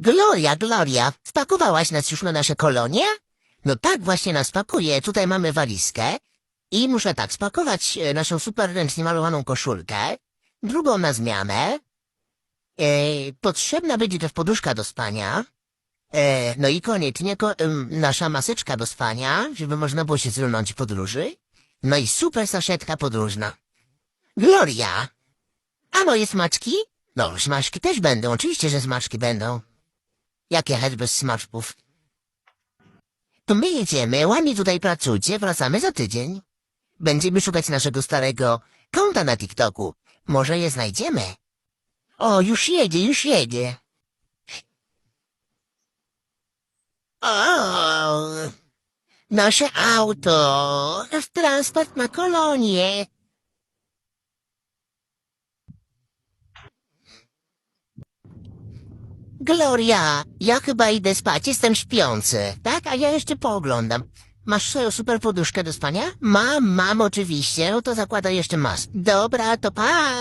Gloria, Gloria, spakowałaś nas już na nasze kolonie? No tak, właśnie nas pakuje. Tutaj mamy walizkę i muszę tak spakować e, naszą super ręcznie malowaną koszulkę, drugą na zmianę. E, potrzebna będzie też poduszka do spania. E, no i koniecznie ko- nasza maseczka do spania, żeby można było się zrunąć w podróży. No i super saszetka podróżna. Gloria! A moje smaczki? No, smaczki też będą, oczywiście, że smaczki będą. Jakie chęć bez smaczków? To my jedziemy, ładnie tutaj pracujcie, wracamy za tydzień. Będziemy szukać naszego starego konta na TikToku. Może je znajdziemy. O, już jedzie, już jedzie. O, nasze auto, transport na kolonię. Gloria, ja chyba idę spać, jestem śpiący, tak? A ja jeszcze pooglądam. Masz swoją super poduszkę do spania? Mam, mam oczywiście, no to zakładaj jeszcze mask. Dobra, to pa!